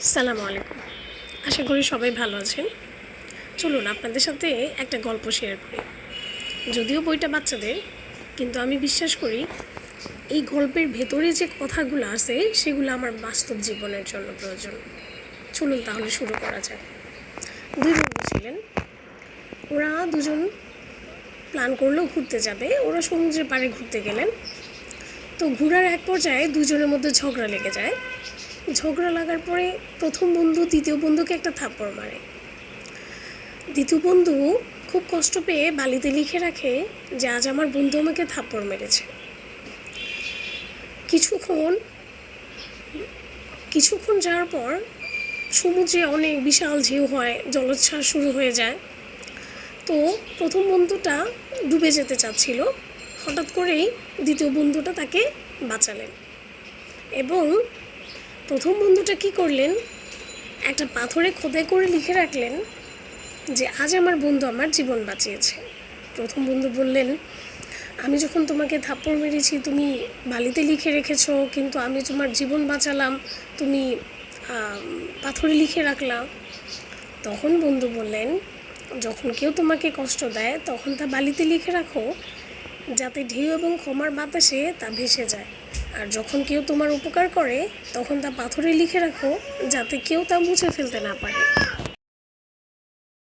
সালামু আলাইকুম। আশা করি সবাই ভালো আছেন। চলুন আপনাদের সাথে একটা গল্প শেয়ার করি। যদিও বইটা বাচ্চাদের, কিন্তু আমি বিশ্বাস করি এই গল্পের ভেতরে যে কথাগুলো আছে, সেগুলো আমার বাস্তব জীবনের জন্য প্রয়োজন। চলুন তাহলে শুরু করা যাক। দুই বন্ধু ছিলেন। ওরা দুজন প্ল্যান করল ঘুরতে যাবে। ওরা সমুদ্রের পাড়ে ঘুরতে গেলেন। তো ঘোরার এক পর্যায়ে দুজনের মধ্যে ঝগড়া লেগে যায়। ঝগড়া লাগার পরে প্রথম বন্ধু দ্বিতীয় বন্ধুকে একটা থাপ্পড় মারে। দ্বিতীয় বন্ধু খুব কষ্ট পেয়ে বালিতে লিখে রাখে যে, আজ আমার বন্ধু আমাকে থাপ্পড় মেরেছে। কিছুক্ষণ কিছুক্ষণ যাওয়ার পর সমুদ্রে অনেক বিশাল ঢেউ হয়, জলোচ্ছ্বাস শুরু হয়ে যায়। তো প্রথম বন্ধুটা ডুবে যেতে চাচ্ছিল। হঠাৎ করেই দ্বিতীয় বন্ধুটা তাকে বাঁচালেন এবং প্রথম বন্ধুটা কি করলেন? একটা পাথরে খোদাই করে লিখে রাখলেন যে, আজ আমার বন্ধু আমার জীবন বাঁচিয়েছে। প্রথম বন্ধু বললেন, আমি যখন তোমাকে থাপ্পড় মেরেছি, তুমি বালিতে লিখে রেখেছো, কিন্তু আমি তোমার জীবন বাঁচালাম, তুমি পাথরে লিখে রাখলাম তখন বন্ধু বললেন, যখন কেউ তোমাকে কষ্ট দেয়, তখন তা বালিতে লিখে রাখো। যাতে ঢেউ এবং ক্ষমার বাতাসে তা ভেসে যায়। আর যখন কেউ তোমার উপকার করে, তখন তা পাথরে লিখে রাখো, যাতে কেউ তা মুছে ফেলতে না পারে।